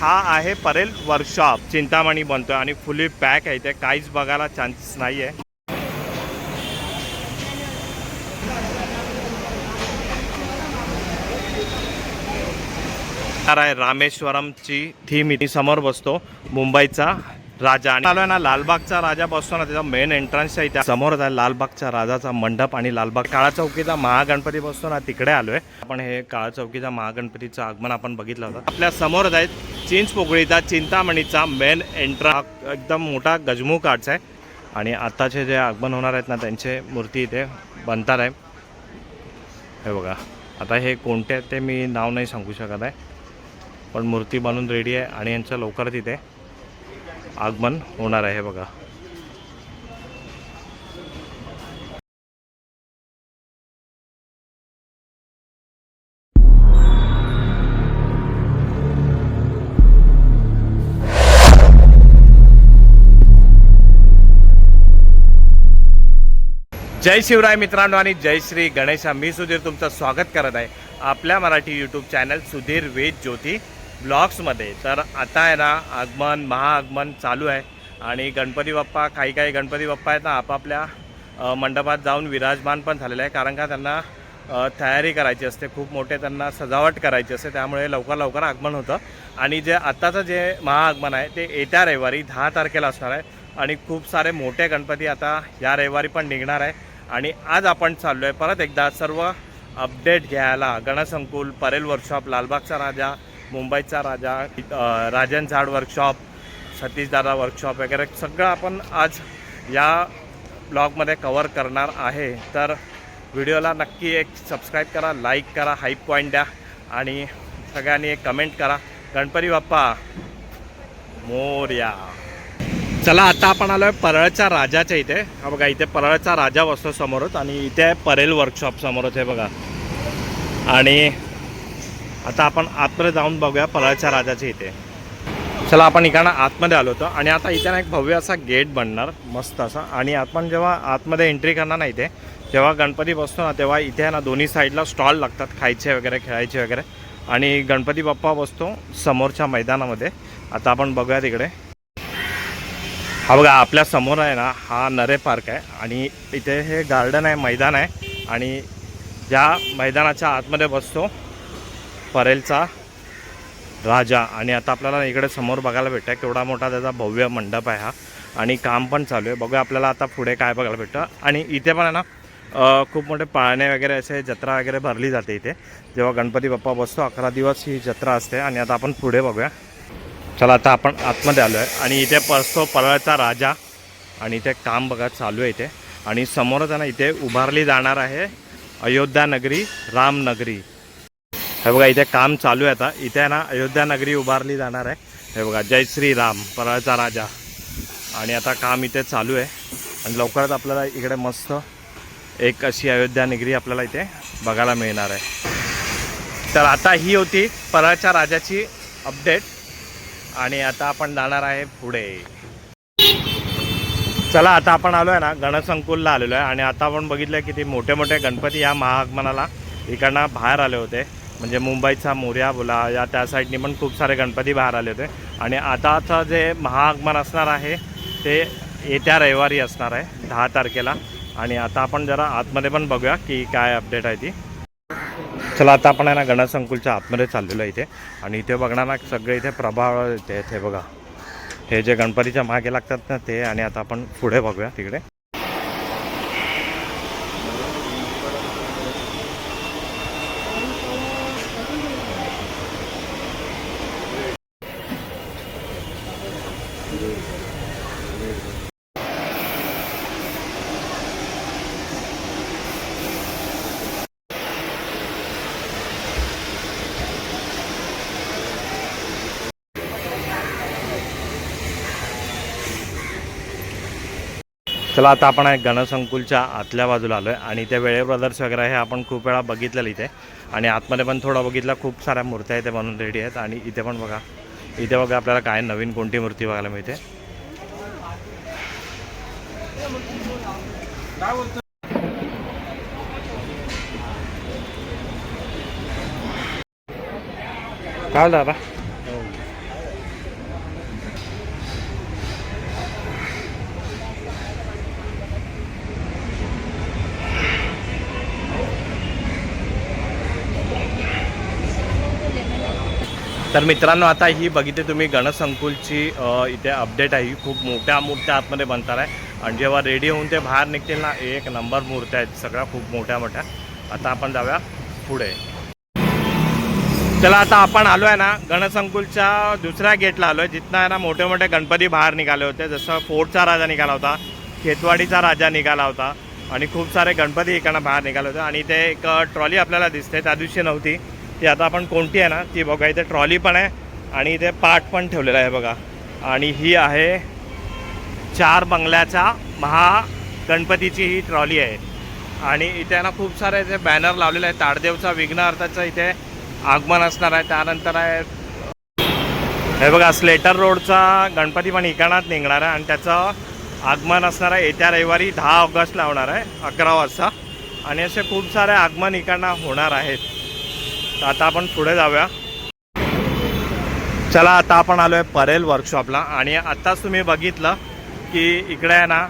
हा आहे परेल वर्कशॉप चिंतामणी बनतोय आणि फुली पॅक आहे इथे. काहीच बघायला चान्सेस नाही आहे आहे रामेश्वरमची थीम इथे समोर बसतो. मुंबईचा. राजा आणि आलोय ना लालबागचा राजा बसतो ना त्याचा मेन एंट्रन्स आहे त्या. समोरच आहे लालबागचा राजाचा मंडप आणि लालबाग काळा चौकीचा महागणपती बसतो ना तिकडे आलोय. आपण हे काळा चौकीचा महागणपतीचं आगमन आपण बघितलं होतं. आपल्या समोरच आहे चिंच पोकळीचा चिंतामणीचा मेन एंट्रा एकदम मोठा गजमुख आर्ट्स आहे. आणि आताचे जे आगमन होणार आहेत ना त्यांचे मूर्ती इथे बनतात आहे. हे बघा आता हे कोणते आहेत ते मी नाव नाही सांगू शकत आहे. पण मूर्ती बनून रेडी आहे आणि यांचं लवकर तिथे आगमन होणार आहे बघा. जय शिवराय मित्रांनो आणि जय श्री गणेशा. मी सुधीर तुमचं स्वागत करत आहे. आपल्या मराठी यूट्यूब चॅनल सुधीर वेद ज्योती. ब्लॉग्समध्ये. तर आता आहे ना आगमन महाआगमन चालू आहे. आणि गणपती बाप्पा काही काही गणपती बाप्पा आहेत ना आपापल्या मंडपात जाऊन विराजमान पण झालेलं आहे. कारण का त्यांना तयारी करायची असते. खूप मोठे त्यांना सजावट करायची असते. त्यामुळे लवकर लवकर आगमन होतं. आणि जे आत्ताचं जे महाआगमन आहे ते येत्या रविवारी दहा तारखेला असणार आहे. आणि खूप सारे मोठे गणपती आता या रविवारी पण निघणार आहे. आणि आज आपण चाललो आहे परत एकदा सर्व अपडेट घ्यायला. गणसंकुल परेल वर्कशॉप लालबागचा राजा मुंबईचा राजा राजन झाड वर्कशॉप सतीशदादा वर्कशॉप वगैरे सगळं आपण आज या ब्लॉगमध्ये कवर करणार आहे. तर व्हिडिओला नक्की एक सबस्क्राईब करा लाईक करा हाईप पॉईंट द्या आणि सगळ्यांनी एक कमेंट करा. गणपती बाप्पा मोर्या. चला आता आपण आलोय परळच्या राजाच्या इथे. हा बघा इथे परळचा राजा बसतो समोरच आणि इथे आहे परेल वर्कशॉप समोरच आहे बघा. आणि आता आपण आतमध्ये जाऊन बघूया परळच्या राजाच्या इथे. चला आपण इकडनं आतमध्ये आलो होतो. आणि आता इथे ना एक भव्य असा गेट बनणार मस्त असा. आणि आपण जेव्हा आतमध्ये एंट्री करणार ना इथे जेव्हा गणपती बसतो ना तेव्हा इथे आहे ना दोन्ही साईडला स्टॉल लागतात खायचे वगैरे खेळायचे वगैरे. आणि गणपती बाप्पा बसतो समोरच्या मैदानामध्ये. आता आपण बघूया तिकडे. हा बघा आपल्यासमोर आहे ना हा नरे पार्क आहे. आणि इथे हे गार्डन आहे मैदान आहे. आणि ज्या मैदानाच्या आतमध्ये बसतो परेलचा राजा. आणि आता आपल्याला इकडे समोर बघायला भेटतं केवढा मोठा त्याचा भव्य मंडप आहे हा. आणि काम पण चालू आहे. बघूया आपल्याला आता पुढे काय बघायला भेटतं. आणि इथे पण आहे ना खूप मोठे पाळणे वगैरे असे जत्रा वगैरे भरली जाते इथे. जेव्हा गणपती बाप्पा बसतो अकरा दिवस ही जत्रा असते. आणि आता आपण पुढे बघूया. चला आता आपण आतमध्ये आलो आहे आणि इथे बसतो परळचा राजा. आणि इथे काम बघा चालू आहे इथे. आणि समोरच आहे ना इथे उभारली जाणार आहे अयोध्या नगरी रामनगरी हे बघा इथे काम चालू आहे आता. इथे आहे ना अयोध्या नगरी उभारली जाणार आहे. हे बघा जय श्रीराम परळचा राजा. आणि आता काम इथे चालू आहे. आणि लवकरच आपल्याला इकडे मस्त एक अशी अयोध्या नगरी आपल्याला इथे बघायला मिळणार आहे. तर आता ही होती परळच्या राजाची अपडेट आणि आता आपण जाणार आहे पुढे. चला आता आपण आलो आहे ना गणसंकुलला आलेलो आहे. आणि आता आपण बघितलं की ते मोठे मोठे गणपती या महागमनाला इकडनं बाहेर आले होते. म्हणजे मुंबईचा मोर्या बोला या त्या साईडनी पण खूप सारे गणपती बाहेर आले होते. आणि आताचं जे महाआगमन असणार आहे ते येत्या रविवारी असणार आहे दहा तारखेला. आणि आता आपण जरा आतमध्ये पण बघूया की काय अपडेट आहे ती. चला आता आपण आहे ना गणसंकुलच्या आतमध्ये चाललेलो आहे इथे. आणि इथे बघणार ना सगळे इथे प्रभाव येते इथे बघा. हे जे गणपतीच्या मागे लागतात ना ते आणि आता आपण पुढे बघूया तिकडे. चला आता आपण एक गणसंकुलच्या आतल्या बाजूला आलो आहे आणि इथे वेळे ब्रदर्स वगैरे हे आपण खूप वेळा बघितलेलं इथे. आणि आतमध्ये पण थोडं बघितलं खूप साऱ्या मूर्त्या इथे बनवून रेडी आहेत. आणि इथे पण बघा इथे बघा आपल्याला काय नवीन कोणती मूर्ती बघायला मिळते. काय दादा? तर मित्रांनो आता ही बघितली तुम्ही गणसंकुलची इथे अपडेट आहे. ही खूप मोठ्या मूर्त्या आतमध्ये बनतात आहे. आणि जेव्हा रेडी होऊन ते बाहेर निघतील ना एक नंबर मूर्त्या आहेत. सगळ्या खूप मोठ्या मोठ्या. आता आपण जाऊया पुढे. चला आता आपण आलो आहे ना गणसंकुलच्या दुसऱ्या गेटला आलो आहे जिथनं आहे ना मोठे मोठे गणपती बाहेर निघाले होते. जसं फोर्टचा राजा निघाला होता खेतवाडीचा राजा निघाला होता. आणि खूप सारे गणपती इकडनं बाहेर निघाले होते. आणि ते एक ट्रॉली आपल्याला दिसते. त्या दिवशी नव्हती. ती आता आपण कोणती आहे ना ती बघा इथे ट्रॉली पण आहे आणि इथे पाट पण ठेवलेला आहे बघा. आणि ही आहे चार बंगल्याच्या महागणपतीची ही ट्रॉली आहे. आणि इथे ना खूप सारे इथे बॅनर लावलेले आहेत. ताडदेवचा विघ्नार्थाचं इथे आगमन असणार आहे. त्यानंतर आहे हे बघा स्लेटर रोडचा गणपती पण इकाणात निघणार आहे आणि त्याचं आगमन असणार आहे. येत्या रविवारी दहा ऑगस्टला होणार आहे अकरा वाजता. आणि असे खूप सारे आगमन इकडनं होणार आहेत. तर आता आपण पुढे जाऊया. चला आता आपण आलो आहे परेल वर्कशॉपला आणि आत्ताच तुम्ही बघितलं की इकडे आहे ना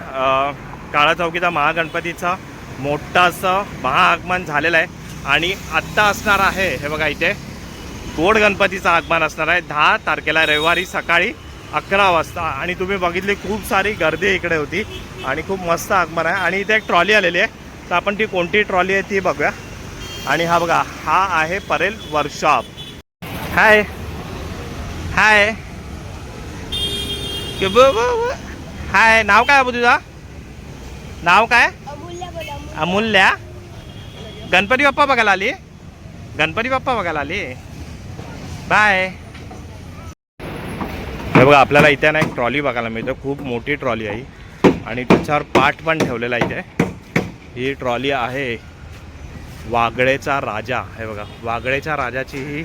काळा चौकीचा महागणपतीचा मोठं महाआगमन झालेलं आहे. आणि आत्ता असणार आहे हे बघा इथे. गोड गणपतीचं आगमन असणार आहे. दहा तारखेला रविवारी सकाळी अकरा वाजता. आणि तुम्ही बघितली खूप सारी गर्दी इकडे होती. आणि खूप मस्त आगमन आहे. आणि इथे एक ट्रॉली आलेली आहे. तर आपण ती कोणती ट्रॉली आहे ती बघूया. आणि हा बघा हा आहे परेल वर्कशॉप हाय. हाय. हाय. नाव काय बाबू तुझा? नाव काय? अमूल्य गणपती बाप्पा बघायला आली? गणपती बाप्पा बघायला आली? बाय. हे बघा आपल्याला इथे ना एक ट्रॉली बघायला मिळते. खूप मोठी ट्रॉली आहे. आणि त्याच्यावर पाट पण ठेवलेला इथे. ही ट्रॉली आहे. वागळेचा राजा. हे बघा वागळेच्या राजाची ही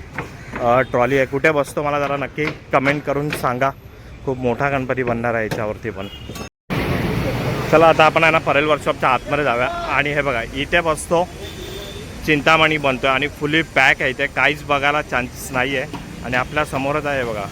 ट्रॉली आहे. कुठे बसतो मला जरा नक्की कमेंट करून सांगा. खूप मोठा गणपती बनणार आहे याच्यावरती पण. चला आता आपण आहे ना परेल वर्कशॉपच्या आतमध्ये जाऊया. आणि हे बघा इथे बसतो. चिंतामणी बनतोय. आणि फुली पॅक आहे इथे. काहीच बघायला चान्सेस नाही आहे आणि आपल्या समोरच आहे बघा.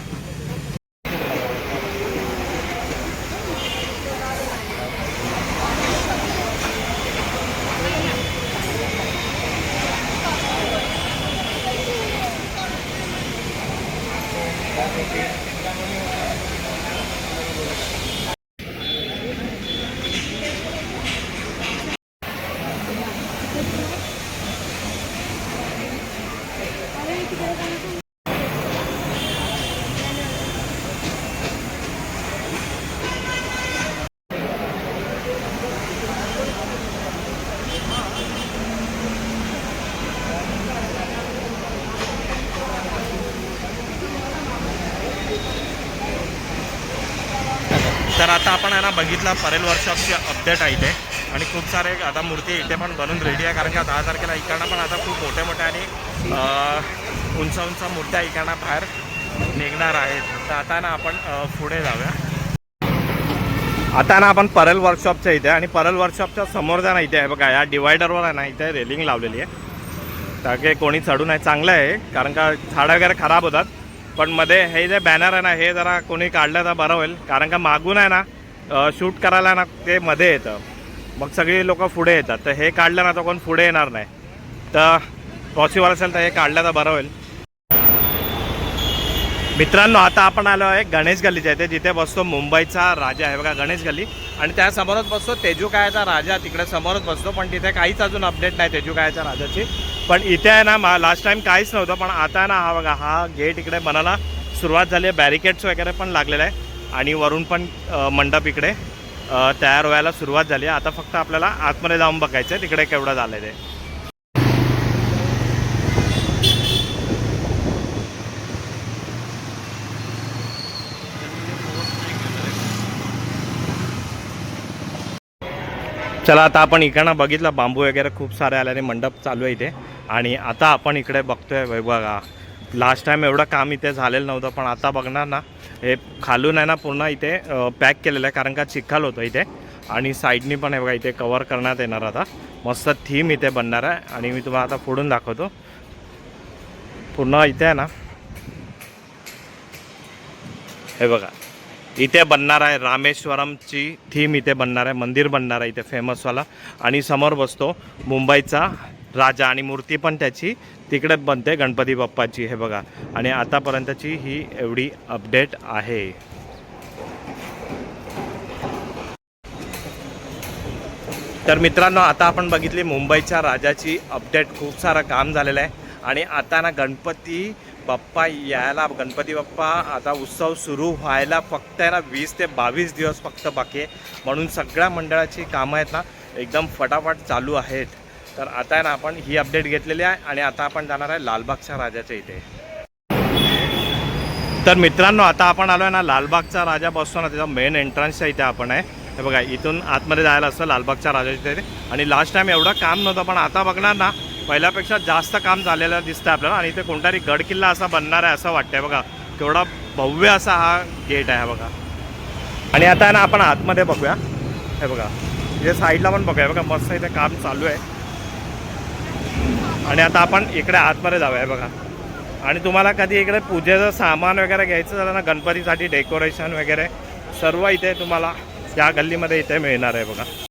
तर आता आपण आहे ना बघितला परेल वर्कशॉपची अपडेट आहे इथे. आणि खूप सारे आता मूर्ती इथे पण बनून रेडी आहे कारण का दहा तारखेला इकडनं पण आता खूप मोठ्या मोठ्या आणि उंच उंच मूर्त्या इकडनं बाहेर निघणार आहेत. तर आता ना आपण पुढे जाऊया. आता ना आपण परेल वर्कशॉपच्या इथे आणि परेल वर्कशॉपच्या समोर जा ना इथे. आहे बघा या डिवायडरवर आहे ना इथे रेलिंग लावलेली आहे. ताके कोणी चढू नाही चांगलं आहे कारण का झाडं वगैरे खराब होतात. पण मध्ये हे जे बॅनर आहे ना हे जरा कोणी काढलं तर बरं होईल. कारण का मागून आहे ना शूट करायला ना ते मध्ये येतं. मग सगळी लोक पुढे येतात. तर हे काढलं ना तर कोण पुढे येणार नाही. तर पॉसिबल असेल तर हे काढलं तर बरं होईल. मित्रांनो आता आपण आलो आहे गणेश गल्लीच्या इथे. जिथे बसतो मुंबईचा राजा आहे बघा गणेश गल्ली. आणि त्यासमोरच बसतो तेजूकायाचा राजा. तिकडे समोरच बसतो पण तिथे काहीच अजून अपडेट नाही तेजूकायाच्या राजाची. पण इथे आहे ना मा लास्ट टाइम काहीच नव्हतं पण आता ना हा बघा हा गेट इकडे बनायला सुरुवात झाली आहे. बॅरिकेड्स वगैरे पण लागलेलं आहे. आणि वरून पण मंडप इकडे तयार व्हायला सुरुवात झाली आहे. आता फक्त आपल्याला आतमध्ये जाऊन बघायचं आहे तिकडे केवढं झालं आहे ते. चला आता आपण इकडनं बघितलं बांबू वगैरे खूप सारे आल्याने मंडप चालू आहे इथे. आणि आता आपण इकडे बघतोय बघ- बघा. लास्ट टाइम एवढं काम इथे झालेलं नव्हतं पण आता बघणार ना. हे खालून आहे ना पूर्ण इथे पॅक केलेलं आहे कारण का चिखल होतं इथे. आणि साईडनी पण आहे बघा इथे कवर करण्यात येणार आता. मस्त थीम इथे बनणार आहे. आणि मी तुम्हाला आता फोडून दाखवतो. पूर्ण इथे आहे ना. हे बघा. इथे बनणार आहे रामेश्वरमची थीम इथे बनणार आहे मंदिर बनणार आहे इथे फेमसवाला आणि समोर बसतो मुंबईचा राजा आणि मूर्ती पण त्याची. तिकडे बनते गणपती बाप्पाची हे बघा. आणि आतापर्यंतची ही एवढी अपडेट आहे. तर मित्रांनो आता आपण बघितली मुंबईच्या राजाची अपडेट खूप सारं काम झालेलं आहे. आणि आता ना गणपती बाप्पा यायला गणपती बाप्पा आता उत्सव सुरू व्हायला फक्त आहे ना वीस ते बावीस दिवस फक्त बाकी आहे. म्हणून सगळ्या मंडळाची कामं आहेत ना एकदम फटाफट चालू आहेत. तर आता आहे ना आपण ही अपडेट घेतलेली आहे आणि आता आपण जाणार आहे लालबागच्या राजाच्या इथे. तर मित्रांनो आता आपण आलो आहे ना लालबागचा राजा बसतो ना त्याचा मेन एंट्रन्सच्या इथे आपण आहे. हे बघा इथून आतमध्ये जायला असतं लालबागच्या राजाच्या इथे. आणि लास्ट टाइम एवढं काम नव्हतं पण आता बघणार ना पहिल्यापेक्षा जास्त काम झालेलं दिसतं आपल्याला आणि इथे कोणतरी गडकिल्ला असा बनणार आहे असं वाटतंय बघा. केवढा भव्य असा हा गेट आहे बघा. आणि आता आहे ना आपण आतमध्ये बघूया. हे बघा. इथे साईडला पण बघूया. बघा मस्त इथे काम चालू आहे. आणि आता आपण इकडे आतमध्ये जाऊया बघा. आणि तुम्हाला कधी इकडे पूजेचं सामान वगैरे घ्यायचं झालं ना गणपतीसाठी डेकोरेशन वगैरे सर्व इथे तुम्हाला या गल्लीमध्ये इथे मिळणार आहे बघा.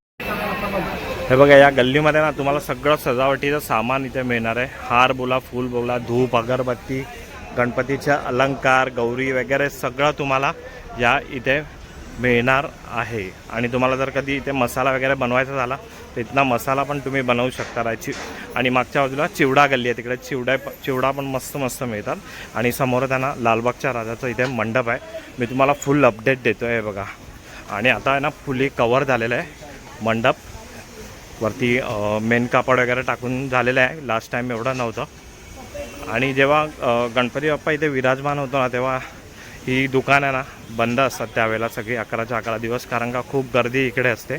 हे बघा या गल्लीमध्ये ना तुम्हाला सगळं सजावटीचं सामान इथे मिळणार आहे. हार बोला फूल बोला धूप अगरबत्ती गणपतीच्या अलंकार गौरी वगैरे सगळं तुम्हाला या इथे मिळणार आहे. आणि तुम्हाला जर कधी इथे मसाला वगैरे बनवायचा झाला तर इथला मसाला पण तुम्ही बनवू शकता राची आणि मागच्या बाजूला चिवडा गल्ली आहे तिकडे. चिवडा चिवडा पण मस्त मस्त मिळतात. आणि समोर त्यांना लालबागच्या राजाचं इथे मंडप आहे. मी तुम्हाला फुल अपडेट देतो आहे बघा. आणि आता आहे ना फुली कवर झालेलं आहे मंडप. वरती मेन कापड वगैरे टाकून झालेलं आहे. लास्ट टाईम एवढं नव्हतं. आणि जेव्हा गणपती बाप्पा इथे विराजमान होतो ना तेव्हा ही दुकान आहे ना बंद असतात त्यावेळेला सगळी अकराच्या अकरा दिवस कारण का खूप गर्दी इकडे असते.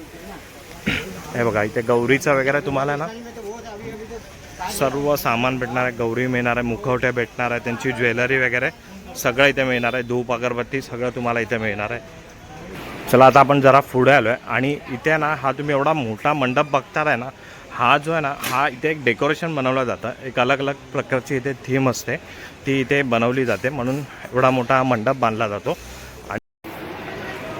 हे बघा इथे गौरीचं वगैरे तुम्हाला ना सर्व सामान भेटणार आहे. गौरी मिळणार आहे मुखवटे भेटणार आहे त्यांची ज्वेलरी वगैरे सगळं इथे मिळणार आहे. धूप अगरबत्ती सगळं तुम्हाला इथे मिळणार आहे. चला आता आपण जरा पुढे आलो आहे आणि इथे ना हा तुम्ही एवढा मोठा मंडप बघतार आहे ना हा जो आहे ना हा इथे एक डेकोरेशन बनवलं जातं. एक अलग अलग प्रकारची इथे थीम असते. ती इथे बनवली जाते. म्हणून एवढा मोठा हा मंडप बांधला जातो. आणि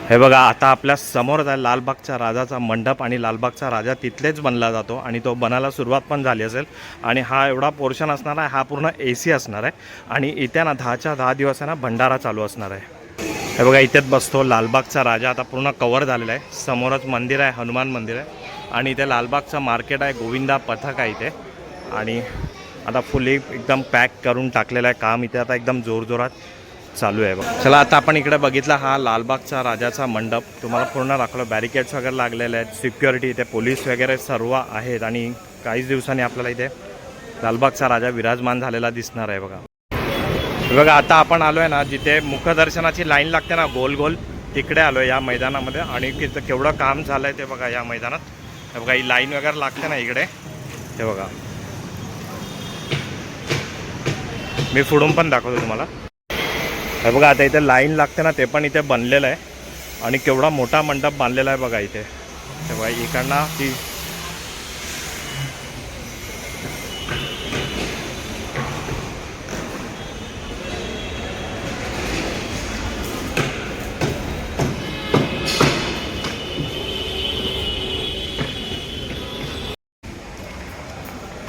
हे बघा आता आपल्यासमोर आहे लालबागच्या राजाचा मंडप आणि लालबागचा राजा तिथलेच बनला जातो. आणि तो बनायला सुरुवात पण झाली असेल. आणि हा एवढा पोर्शन असणार आहे हा पूर्ण ए सी असणार आहे. आणि इथे ना दहाच्या दहा दिवस आहे ना भंडारा चालू असणार आहे. हे बघा इथेच बसतो. लालबागचा राजा आता पूर्ण कवर झालेला आहे. समोरच मंदिर आहे हनुमान मंदिर आहे. आणि इथे लालबागचं मार्केट आहे गोविंदा पथक आहे इथे. आणि आता फुली एकदम पॅक करून टाकलेलं आहे काम. इथे आता एकदम जोरजोरात चालू आहे बघा. चला आता आपण इकडे बघितला हा लालबागचा राजाचा मंडप. तुम्हाला पूर्ण दाखवलं. बॅरिकेड्स वगैरे लागलेले आहेत. सिक्युरिटी इथे पोलीस वगैरे सर्व आहेत. आणि काहीच दिवसांनी आपल्याला इथे लालबागचा राजा विराजमान झालेला दिसणार आहे बघा. बघा आता आपण आलो आहे ना जिथे मुखदर्शनाची लाईन लागते ना गोल गोल तिकडे आलो आहे या मैदानामध्ये. आणि तिथं केवढं काम झालं आहे ते बघा या मैदानात. हे बघा ही लाईन वगैरे लागते ना इकडे. ते बघा. मी पुढून पण दाखवतो तुम्हाला. हे बघा आता इथे लाईन लागते ना ते पण इथे बनलेलं आहे. आणि केवढा मोठा मंडप बांधलेला आहे बघा इथे. हे बघा इकडनं ती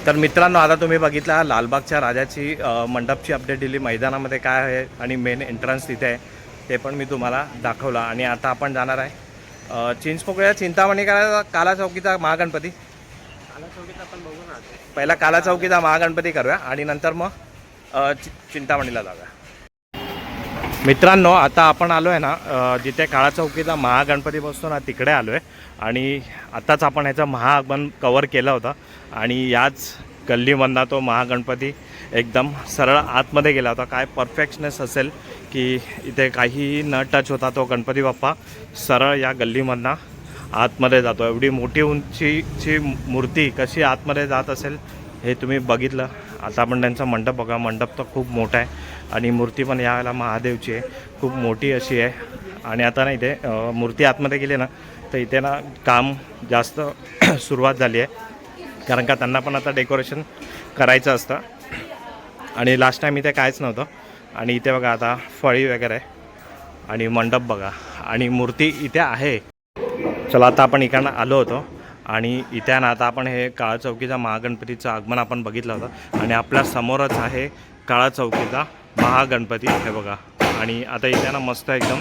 तर मित्रांनो आता तुम्ही बघितला लालबागच्या राजाची मंडपची अपडेट दिली. मैदानामध्ये काय आहे आणि मेन एंट्रन्स तिथे आहे ते पण मी तुम्हाला दाखवलं. आणि आता आपण जाणार आहे चिंचपोकळ्या चिंतामणी करा काला चौकीचा महागणपती. पहिला काला चौकीचा महागणपती करूया आणि नंतर मग चिंतामणीला जाऊया. मित्रांनो आता आपण आलो आहे ना जिथे काळा चौकीचा महागणपती बसतो ना तिकडे आलो आहे आणि आत्ताच आपण ह्याचं महाआगमन कवर केलं होतं. आणि याच गल्लीमधला तो महागणपती एकदम सरळ आतमध्ये गेला होता. काय परफेक्शनेस असेल की इथे काही न टच होता तो गणपती बाप्पा सरळ या गल्लीमधनं आतमध्ये जातो. एवढी मोठी उंचीची मूर्ती कशी आतमध्ये जात असेल हे तुम्ही बघितलं. आता आपण त्यांचा मंडप बघा. मंडप तर खूप मोठा आहे. आणि मूर्ती पण यावेळेला महादेवची आहे. खूप मोठी अशी आहे. आणि आता ना इथे मूर्ती आतमध्ये गेली ना तर इथे ना काम जास्त सुरुवात झाली आहे. कारण का त्यांना पण आता डेकोरेशन करायचं असतं. आणि लास्ट टाईम इथे काहीच नव्हतं. आणि इथे बघा आता फळी वगैरे आणि मंडप बघा. आणि मूर्ती इथे आहे. चला आता आपण इकडनं आलो होतो. आणि इथे ना आता आपण हे काळा चौकीचा महागणपतीचं आगमन आपण बघितलं होतं. आणि आपल्या समोरच आहे काळा चौकीचा महागणपती हे बघा. आणि आता इथे ना मस्त एकदम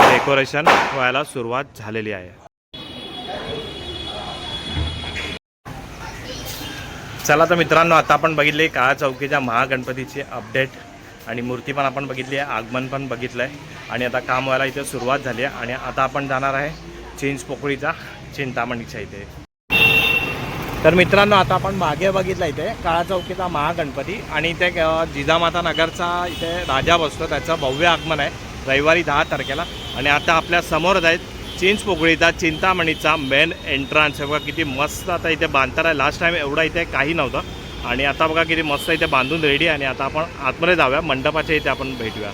डेकोरेशन व्हायला सुरुवात झालेली आहे. चला तर मित्रांनो आता आपण बघितले काळा चौकीच्या महागणपतीची अपडेट आणि मूर्ती पण आपण बघितली आहे आगमन पण बघितलं आहे आणि आता काम व्हायला इथे सुरुवात झाली आहे. आणि आता आपण जाणार आहे चिंच पोकळीचा चिंतामणीच्या इथे. तर मित्रांनो आता आपण मागे बघितला इथे काळा चौकीचा महागणपती आणि इथे जिजामाता नगरचा इथे राजा बसतो. त्याचं भव्य आगमन आहे रविवारी दहा तारखेला. आणि आता आपल्या समोरच आहेत चिंच पोकळीचा चिंतामणीचा मेन एंट्रन्स आहे बघा किती मस्त आता इथे बांधणार आहे. लास्ट टाईम एवढा इथे काही नव्हतं. आणि आता बघा किती मस्त इथे बांधून रेडी आणि आता आपण आतमध्ये जाऊया. मंडपाच्या इथे आपण भेटूया.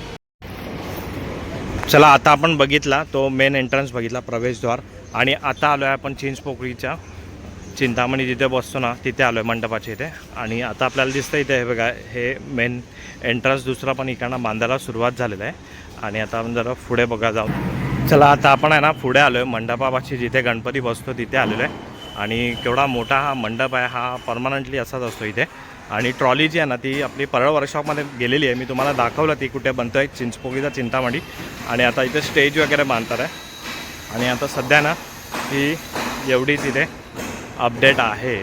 चला आता आपण बघितला तो मेन एंट्रन्स बघितला प्रवेशद्वार. आणि आता आलो आहे आपण चिंच पोकळीच्या. चिंतामणी जिथे बसतो ना तिथे आलो आहे मंडपाच्या इथे. आणि आता आपल्याला दिसतं इथे हे बघा हे मेन एंट्रन्स दुसरा पण इकडनं बांधायला सुरुवात झालेलं आहे. आणि आता आपण जरा पुढे बघा जाऊ चला आता आपण आहे ना पुढे आलो आहे मंडपापाशी जिथे गणपती बसतो तिथे आलेलो आहे. आणि केवढा मोठा हा मंडप आहे हा परमनंटली असाच असतो इथे. आणि ट्रॉली जी आहे ना ती आपली परळ वर्कशॉपमध्ये गेलेली आहे. मी तुम्हाला दाखवलं ती कुठे बनतो आहे चिंचपोकीचा चिंतामणी. आणि आता इथे स्टेज वगैरे बांधतात आहे. आणि आता सध्या ना ही एवढीच इथे अपडेट आहे.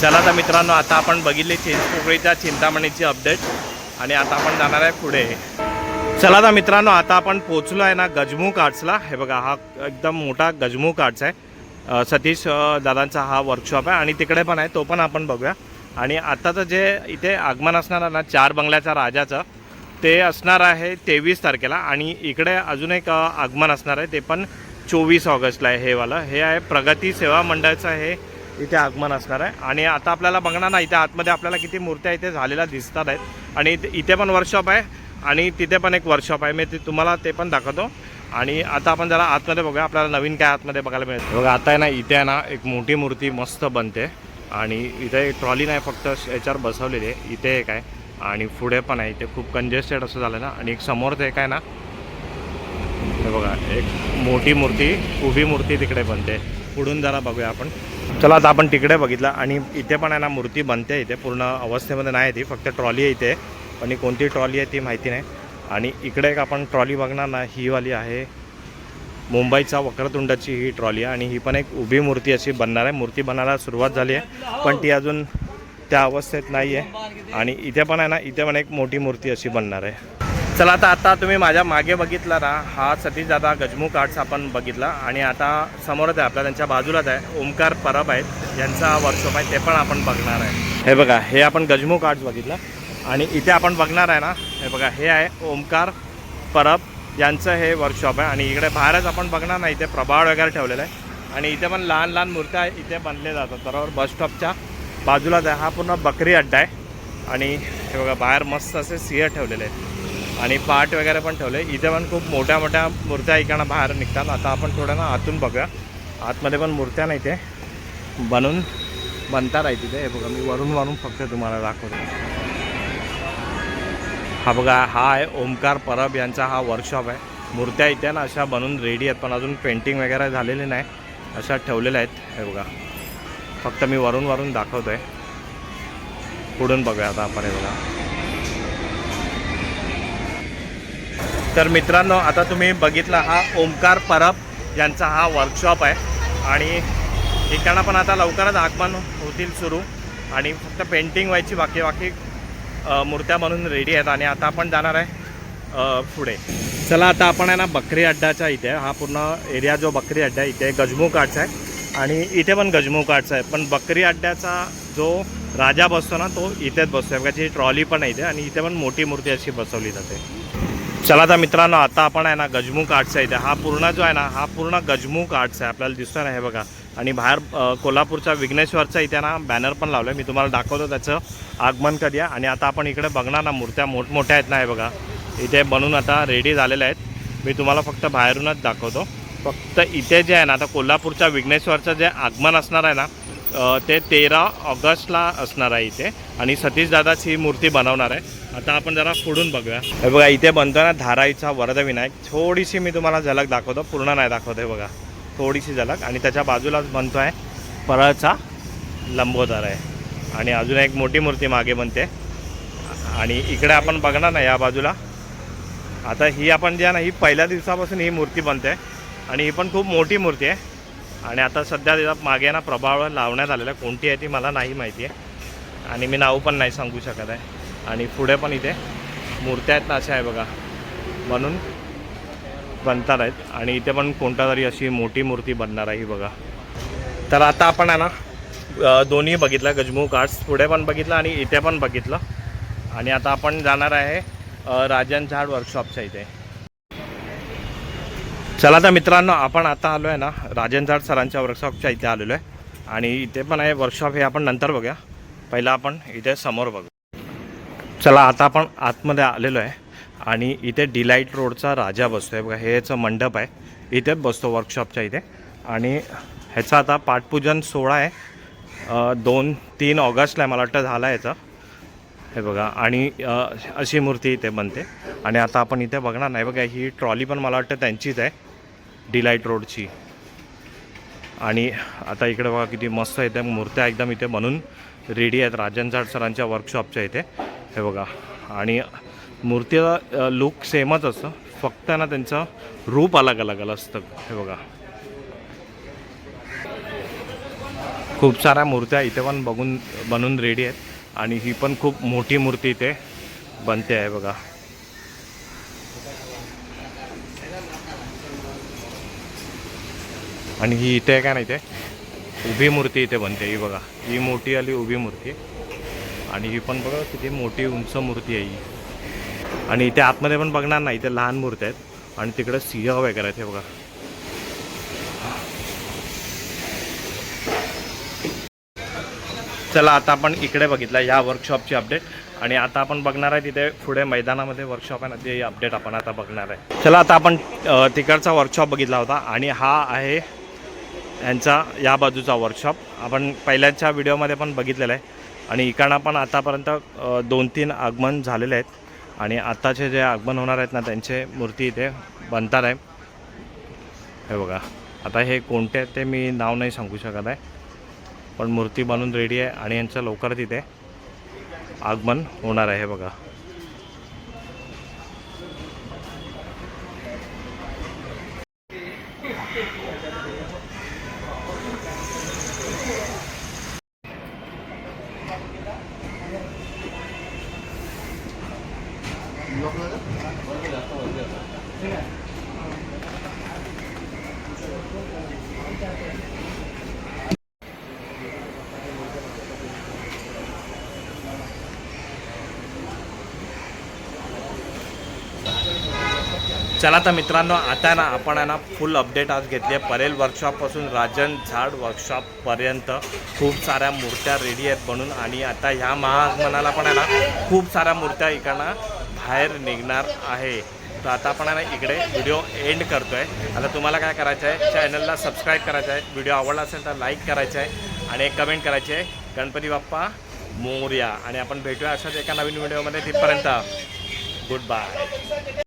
चला तर मित्रांनो आता आपण बघितली चिंचपोकळीच्या चिंतामणीची अपडेट आणि आता आपण जाणार आहे पुढे. चला तर मित्रांनो आता आपण पोचलो आहे ना गजमुख आर्ट्सला हे बघा हा एकदम मोठा गजमुख आर्ट्स आहे. सतीश दादांचा हा वर्कशॉप आहे आणि तिकडे पण आहे तो पण आपण बघूया. आणि आताचं जे इथे आगमन असणार ना चार बंगल्याचा राजाचं ते असणार आहे तेवीस तारखेला आणि इकडे अजून एक आगमन असणार आहे ते पण चोवीस ऑगस्टला आहे हे वालं. हे आहे प्रगती सेवा मंडळाचं हे इथे आगमन असणार आहे. आणि आता आपल्याला बघणार ना इथे आतमध्ये आपल्याला किती मूर्त्या इथे झालेल्या दिसतात आहेत. आणि इथे- इथे पण वर्कशॉप आहे आणि तिथे पण एक वर्कशॉप आहे. मी ते तुम्हाला ते पण दाखवतो. आणि आता आपण जरा आतमध्ये बघूया. आपल्याला नवीन काय आतमध्ये बघायला मिळतं बघा आता आहे ना इथे आहे ना एक मोठी मूर्ती मस्त बनते. आणि इथे ट्रॉली नाही फक्त याच्यावर बसवलेली आहे. इथे एक आहे. आणि पुढे पण आहे इथे खूप कंजेस्टेड असं झालं ना. आणि एक समोर ते एक आहे ना हे बघा एक मोठी मूर्ती उभी मूर्ती तिकडे बनते. पुढून जरा बघूया आपण. चला आता आपण तिकडे बघितलं आणि इथे पण आहे ना मूर्ती बनते इथे. पूर्ण अवस्थेमध्ये नाही ती फक्त ट्रॉली आहे इथे. पण ही कोणती ट्रॉली आहे ती माहिती नाही. आणि इकडे एक आपण ट्रॉली बघणार ना ही वाली आहे. मुंबईचा वक्रतुंडाची ही ट्रॉली आहे. आणि ही पण एक उभी मूर्ती अशी बनणार आहे. मूर्ती बनायला सुरुवात झाली आहे. पण ती अजून त्या अवस्थेत नाही आहे आणि इथे पण आहे ना इथे पण एक मोठी मूर्ती अशी बनणार आहे. चला आता आता तुम्ही माझ्या मागे बघितला ना हा सतीश दादा गजमुख आर्ट्स आपण बघितला. आणि आता समोरच आहे आपल्या त्यांच्या बाजूलाच आहे ओमकार परब आहेत. यांचा वर्कशॉप आहे ते पण आपण बघणार आहे. हे बघा हे आपण गजमुख आर्ट्स बघितलं. आणि इथे आपण बघणार आहे ना हे बघा हे आहे ओमकार परब यांचं हे वर्कशॉप आहे. आणि इकडे बाहेरच आपण बघणार ना इथे प्रभाळ वगैरे ठेवलेलं आहे. आणि इथे पण लहान लहान मूर्त्या इथे बनले जातात बरोबर? बस स्टॉपच्या बाजूलाच आहे हा पूर्ण बकरी अड्डा आहे. आणि हे बघा बाहेर मस्त असे सिंह ठेवलेले आहेत. आणि पाट वगैरे पण ठेवले. इथे पण खूप मोठ्या मोठ्या मूर्त्या इकडनं बाहेर निघतात. आता आपण थोडं ना आतून बघूया. आतमध्ये पण मूर्त्या नाही ते बनून बनतात आहे तिथे हे बघा मी वरून वरून फक्त तुम्हाला दाखवतो. हा बघा हा आहे ओमकार परब यांचा हा वर्कशॉप आहे. मूर्त्या इथे ना अशा बनून रेडी आहेत. पण अजून पेंटिंग वगैरे झालेली नाही. अशा ठेवलेल्या आहेत. हे बघा. फक्त मी वरून वरून दाखवतो आहे पुढून बघूया आता आपण हे बघा. तर मित्रांनो आता तुम्ही बघितला हा ओमकार परब यांचा हा वर्कशॉप आहे. आणि इकडनं पण आता लवकरच आगमन होतील सुरू. आणि फक्त पेंटिंग व्हायची बाकी बाकी मूर्त्या म्हणून रेडी आहेत. आणि आता आपण जाणार आहे पुढे. चला आता आपण आहे ना बकरी अड्डाच्या इथे हा पूर्ण एरिया जो बकरी अड्डा आहे इथे गजमुख आर्ट्स आहे. आणि इथे पण गजमुख आर्ट्स आहे. पण बकरी अड्ड्याचा जो राजा बसतो ना तो इथेच बसतो आहे त्याची ट्रॉली पण आहे इथे आणि इथे पण मोठी मूर्ती अशी बसवली जाते. चला आता मित्रांनो आता आपण आहे ना गजमुख आर्ट्स आहे इथे. हा पूर्ण जो आहे ना हा पूर्ण गजमुख आर्ट्स आहे. आपल्याला दिसतोय ना हे बघा. आणि बाहेर कोल्हापूरचा विघ्नेश्वरचा इथे ना बॅनर पण लावलं आहे मी तुम्हाला दाखवतो त्याचं आगमन कधी आहे. आणि आता आपण इकडे बघणार ना मूर्त्या मोठमोठ्या आहेत ना हे बघा. इथे बनून आता रेडी झालेल्या आहेत. मी तुम्हाला फक्त बाहेरूनच दाखवतो. फक्त इथे जे आहे ना आता कोल्हापूरच्या विघ्नेश्वरचं जे आगमन असणार आहे ना ते तेरा ऑगस्टला असणार आहे इथे. आणि सतीशदादाची ही मूर्ती बनवणार आहे. आता आपण जरा पुढून बघूया. हे बघा इथे बनतो ना धाराईचा वरदविनायक. थोडीशी मी तुम्हाला झलक दाखवतो पूर्ण नाही दाखवत बघा. थोडीशी झलक. आणि त्याच्या बाजूलाच बनतो आहे परळचा लंबोदर आहे. आणि अजून एक मोठी मूर्ती मागे बनते. आणि इकडे आपण बघणार ना या बाजूला. आता ही आपण जे आहे ना ही पहिल्या दिवसापासून ही मूर्ती बनते. आणि ही पण खूप मोठी मूर्ती आहे. आणि आता सध्या तिचा मागे ना प्रभाव लावण्यात आलेला आहे. कोणती आहे ती मला नाही माहिती आहे. आणि मी नाव पण नाही सांगू शकत आहे. आणि पुढे पण इथे मूर्त्या आहेत ना अशा आहे बघा. म्हणून बनतात आहेत. आणि इथे पण कोणता तरी अशी मोठी मूर्ती बनणार आहे ही बघा. तर आता आपण आहे ना दोन्ही बघितलं गजमू आर्ट्स. पुढे पण बघितलं आणि इथे पण बघितलं. आणि आता आपण जाणार आहे राजन झाड वर्कशॉपच्या इथे. चला तर मित्रांनो आपण आता आलो आहे ना राजन सरांच्या वर्कशॉपच्या इथे आलेलो आहे. आणि इथे पण आहे वर्कशॉप हे आपण नंतर बघूया. पहिला आपण इथे समोर बघू. चला आता आपण आतमध्ये आलेलो आहे. आणि इथे डिलाईट रोडचा राजा बसतो आहे बघा हे याचं मंडप आहे. इथेच बसतो वर्कशॉपच्या इथे. आणि ह्याचा आता पाठपूजन सोहळा आहे. दोन तीन ऑगस्टला आहे मला वाटतं झाला आहे याचा. हे बघा आणि अशी मूर्ती इथे बनते. आणि आता आपण इथे बघणार नाही. बघा ही ट्रॉली पण मला वाटतं त्यांचीच आहे. डिलाईट रोडची आणि आता इकडे बघा किती मस्त इथे मूर्त्या एकदम इथे बनून रेडी आहेत. राजन झाड सरांच्या वर्कशॉपच्या इथे. हे बघा. आणि मूर्तीचा लुक सेमच असतं फक्त ना त्यांचं रूप अलग अलग अलग असतं. हे बघा. खूप साऱ्या मूर्त्या इथे पण बघून बनून रेडी आहेत. आणि ही पण खूप मोठी मूर्ती इथे बनते आहे बघा. आणि ही इथे आहे का नाही ते? उभी मूर्ती इथे बनते ही बघा. ही मोठी आली उभी मूर्ती. आणि ही पण बघा किती मोठी उंच मूर्ती आहे ही. आणि इथे आतमध्ये पण बघणार नाही इथे लहान मूर्ती आहेत. आणि तिकडे सिंह वगैरे आहेत हे बघा. चला आता आपण इकडे बघितलं या वर्कशॉपची अपडेट आणि आता आपण बघणार आहे तिथे पुढे मैदानामध्ये वर्कशॉप आहे ना ते अपडेट आपण आता बघणार आहे. चला आता आपण तिकडचा वर्कशॉप बघितला होता. आणि हा आहे यांचा या बाजूचा वर्कशॉप आपण पहिल्याच्या व्हिडिओमध्ये पण बघितलेला आहे. आणि इकडनं पण आतापर्यंत दोन तीन आगमन झालेले आहेत. आणि आत्ताचे जे आगमन होणार आहेत ना त्यांचे मूर्ती इथे बनतात आहे. हे बघा आता हे कोणते आहेत ते मी नाव नाही सांगू शकत आहे. पण मूर्ती बनून रेडी आहे आणि यांचं लवकरच इथे आगमन होणार आहे हे बघा. चला तर मित्रांनो आता ना आपण ना फुल अपडेट आज घेतली आहे. परेल वर्कशॉपपासून राजन झाड वर्कशॉपपर्यंत खूप साऱ्या मूर्त्या रेडी आहेत बनून. आणि आता ह्या महागमनाला पण आहे ना खूप साऱ्या मूर्त्या इकडनं बाहेर निघणार आहे. तर आता आपण आहे ना इकडे व्हिडिओ एंड करतो आहे आता तुम्हाला काय करायचं आहे चॅनलला सबस्क्राईब करायचं आहे व्हिडिओ आवडला असेल तर लाईक करायचं आहे आणि एक कमेंट करायची आहे गणपती बाप्पा मोर्या. आणि आपण भेटूया अशाच एका नवीन व्हिडिओमध्ये तिथपर्यंत गुड बाय